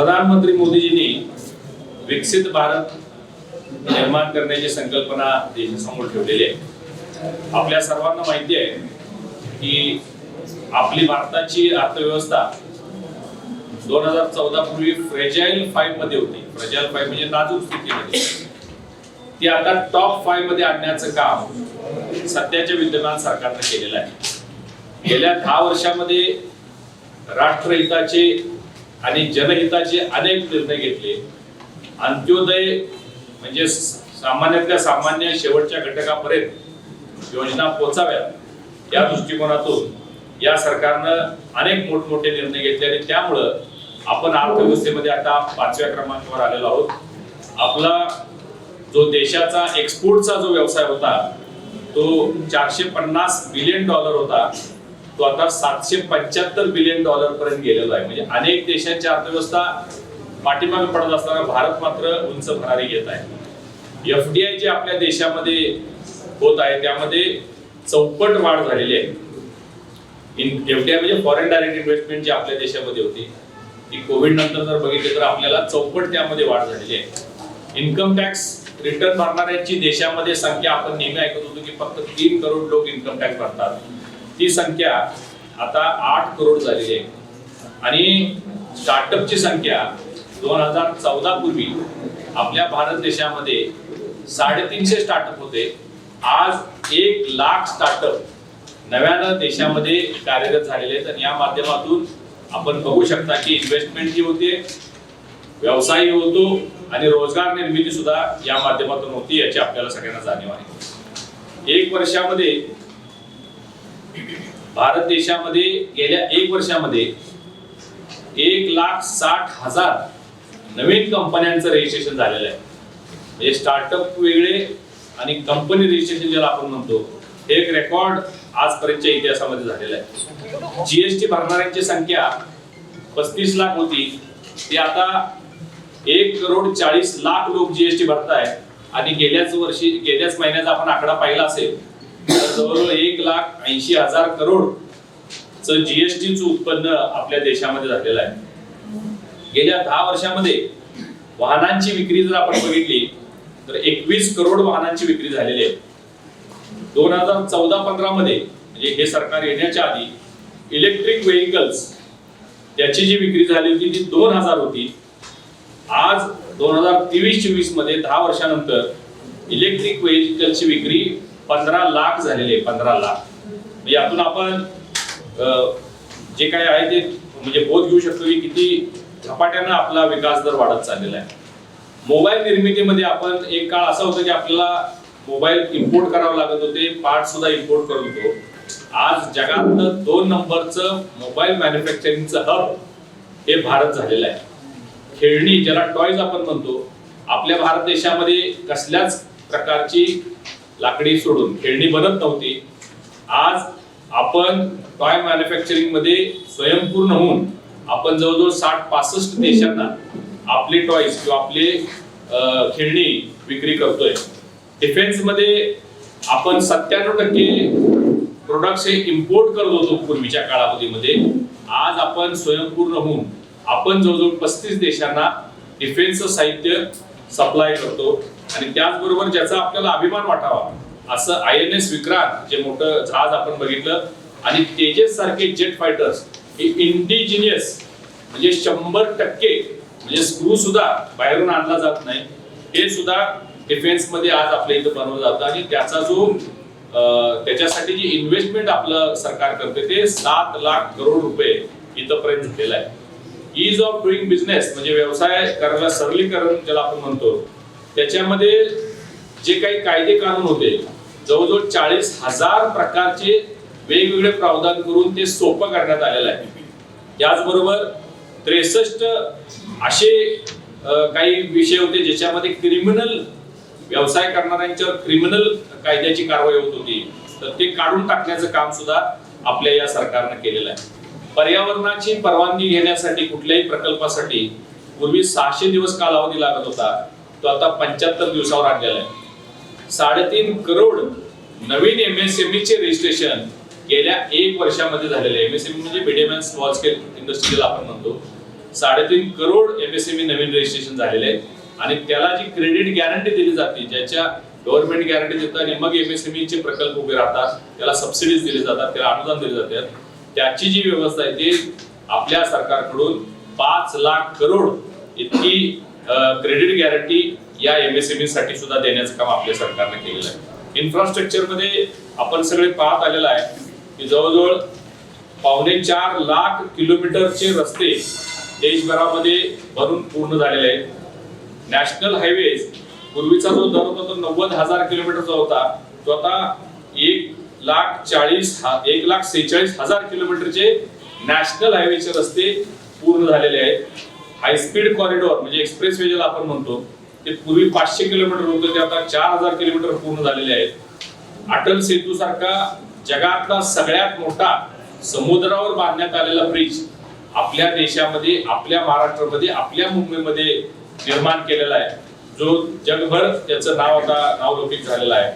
प्रधानमंत्री मोदीजींनी विकसित भारत निर्माण करण्याची संकल्पना देशासमोर ठेवलेली आहे. आपल्या सर्वांना माहिती आहे की आपली भारताची अर्थव्यवस्था दोन हजार चौदा पूर्वी फ्रेजाईल फाईव्हमध्ये होती. फ्रेजाईल फाईव्ह म्हणजे नाजूक स्थितीमध्ये. ती आता टॉप फाईव्हमध्ये आणण्याचं काम सध्याच्या विद्यमान सरकारनं केलेलं आहे. गेल्या दहा वर्षामध्ये राष्ट्रहिताचे आणि जनहिताचे अनेक निर्णय घेतले. अंत्योदय म्हणजे सामान्यातल्या सामान्य शेवटच्या घटकापर्यंत योजना पोचाव्यात या दृष्टिकोनातून या सरकारनं अनेक मोठमोठे निर्णय घेतले आणि त्यामुळं आपण अर्थव्यवस्थेमध्ये आता पाचव्या क्रमांकावर आलेलो आहोत. आपला जो देशाचा एक्सपोर्टचा जो व्यवसाय होता तो चारशे पन्नास बिलियन डॉलर होता. तो आता सातशे पंच्याहत्तर बिलियन डॉलर पर्यंत गेलेला आहे. म्हणजे अनेक देशांची अर्थव्यवस्था पाठीमागे पडत असताना भारत मात्र उंच भरारी घेत आहे. एफडीआय जे आपल्या देशामध्ये होत आहे त्यामध्ये चौपट वाढ झालेली आहे. एफडीआय म्हणजे फॉरेन डायरेक्ट इन्व्हेस्टमेंट जी आपल्या देशामध्ये होती ती कोविड नंतर जर बघितली तर आपल्याला चौपट त्यामध्ये वाढ झालेली आहे. इन्कम टॅक्स रिटर्न भरणाऱ्यांची देशामध्ये संख्या आपण नेहमी ऐकत होतो की फक्त तीन करोड लोक इन्कम टॅक्स भरतात. ती संख्या आता आठ करोड झालेली आहे. आणि स्टार्टअपची संख्या दोन हजार चौदा पूर्वी आपल्या भारत देशामध्ये साडेतीनशे स्टार्टअप होते. आज एक लाख स्टार्टअप नव्यानं देशामध्ये कार्यरत झालेले आहेत. आणि या माध्यमातून आपण बघू शकता की इन्व्हेस्टमेंट जी होते व्यवसायही होतो आणि रोजगार निर्मिती सुद्धा या माध्यमातून होती याची आपल्याला सगळ्यांना जाणीव आहे. एक वर्षामध्ये भारत देशामध्ये गेल्या एक वर्षामध्ये एक लाख साठ हजार नवीन कंपन्यांचं रजिस्ट्रेशन झालेलं आहे. म्हणजे स्टार्टअप वेगळे आणि कंपनी रजिस्ट्रेशन ज्याला आपण म्हणतो हे एक रेकॉर्ड आजपर्यंतच्या इतिहासामध्ये झालेलं आहे. जीएसटी भरणाऱ्यांची संख्या पस्तीस लाख होती. ती आता एक करोड चाळीस लाख लोक जीएसटी भरताय. आणि गेल्याच वर्षी गेल्याच महिन्याचा आपण आकडा पाहिला असेल जवळजवळ एक लाख ऐंशी हजार करोड च जीएसटीचं उत्पन्न आपल्या देशामध्ये झालेलं आहे. गेल्या दहा वर्षामध्ये वाहनांची विक्री जर आपण बघितली तर एकवीस करोड वाहनांची विक्री झालेली आहे. दोन हजार चौदा पंधरा मध्ये म्हणजे हे सरकार येण्याच्या आधी इलेक्ट्रिक व्हेकल्स त्याची जी विक्री झाली होती ती दोन हजार होती. आज दोन हजार तेवीस चोवीसमध्ये दहा वर्षानंतर इलेक्ट्रिक व्हेकलची विक्री पंधरा लाख झालेले पंधरा लाख. म्हणजे यातून आपण जे काय आहे ते म्हणजे बोध घेऊ शकतो की किती झपाट्यानं आपला विकास दर वाढत चाललेला आहे. मोबाईल निर्मितीमध्ये आपण एक काळ असा होता की आपल्याला मोबाईल इम्पोर्ट करावं लागत होते पार्ट सुद्धा इम्पोर्ट करत होतो. आज जगातलं दोन नंबरचं मोबाईल मॅन्युफॅक्चरिंगचं हब हे भारत झालेलं आहे. खेळणी ज्याला टॉयज आपण म्हणतो आपल्या भारत देशामध्ये कसल्याच प्रकारची लाकडी सोडून खेळणी बनत नव्हती. आज आपण टॉय मॅन्युफॅक्चरिंगमध्ये स्वयंपूर्ण होऊन आपण जवळजवळ साठ पासष्ट देशांना आपले टॉयज किंवा आपले खेळणी विक्री करतोय. डिफेन्समध्ये आपण सत्त्याण्णव टक्के प्रोडक्ट्स हे इम्पोर्ट करत होतो पूर्वीच्या काळावधीमध्ये आज आपण स्वयंपूर्ण होऊन आपण जवळजवळ पस्तीस देशांना डिफेन्सचं साहित्य सप्लाय करतो. आणि त्याचबरोबर ज्याचा आपल्याला अभिमान वाटावा असं आय एन एस विक्रांत जे मोठं जहाज आपण बघितलं आणि तेजस सारखे जेट फायटर्स हे इंडिजिनियस म्हणजे शंभर टक्के म्हणजे स्क्रू सुद्धा बाहेरून आणला जात नाही. हे सुद्धा डिफेन्समध्ये आज आपल्या इथं बनवलं जातं. आणि त्याचा जो त्याच्यासाठी जी इन्व्हेस्टमेंट आपलं सरकार करते ते सात लाख करोड रुपये इथंपर्यंत झालेला आहे. इज ऑफ डुईंग बिझनेस म्हणजे व्यवसाय करायला सरलीकरण ज्याला आपण म्हणतो त्याच्यामध्ये जे काही कायदे कानून होते जवळजवळ चाळीस हजार प्रकारचे वेगवेगळे प्रावधान करून ते सोपं करण्यात आलेलं आहे. त्याचबरोबर त्रेसष्ट असे काही विषय होते ज्याच्यामध्ये क्रिमिनल व्यवसाय करणाऱ्यांच्यावर क्रिमिनल कायद्याची कारवाई होत होती. तर ते काढून टाकण्याचं काम सुद्धा आपल्या या सरकारनं केलेलं आहे. पर्यावरणाची परवानगी घेण्यासाठी कुठल्याही प्रकल्पासाठी पूर्वी सहाशे दिवस कालावधी लागत होता. तो आता पंच्याहत्तर दिवसावर आणलेला आहे. साडेतीन करोड नवीन एम एसएम ई चे रजिस्ट्रेशन गेल्या एक वर्षामध्ये झालेले एमएसएमई म्हणजे मिडियम अँड स्मॉल स्केल इंडस्ट्रीला आपण म्हणतो. साडेतीन करोड एम एसएम ई नवीन रजिस्ट्रेशन झालेले आहेत आणि त्याला जी क्रेडिट गॅरंटी दिली जाते ज्याच्या गव्हर्नमेंट गॅरंटी देतात आणि मग एमएसएमईचे चे प्रकल्प उभे राहतात त्याला सबसिडीज दिले जातात त्याला अनुदान दिले जातात त्याची जी व्यवस्था आहे ती आपल्या सरकारकडून पाच लाख करोड इतकी क्रेडिट गॅरंटी या एमएसएमई साठी सुद्धा देण्याचं काम आपल्या सरकारने केलेलं आहे. इन्फ्रास्ट्रक्चरमध्ये आपण सगळे पाहत आलेलं आहे की जवळजवळ पावणे चार लाख किलोमीटरचे रस्ते देशभरामध्ये भरून पूर्ण झालेले आहेत. नॅशनल हायवेज पूर्वीचा जो दर होता तो नव्वद हजार किलोमीटरचा होता. तो आता एक लाख चाळीस हा- एक लाख सेहेचाळीस हजार किलोमीटरचे नॅशनल हायवेचे रस्ते पूर्ण झालेले आहेत. हायस्पीड कॉरिडॉर म्हणजे एक्सप्रेस वे ज्याला आपण म्हणतो ते पूर्वी पाचशे किलोमीटर होतं ते आता चार हजार किलोमीटर पूर्ण झालेले आहेत. अटल सेतू सारखा जगातला सगळ्यात मोठा समुद्रावर बांधण्यात आलेला ब्रिज आपल्या देशामध्ये आपल्या महाराष्ट्रामध्ये आपल्या मुंबईमध्ये निर्माण केलेला आहे. जो जगभर त्याचं नाव आता नावलौकिक झालेला आहे.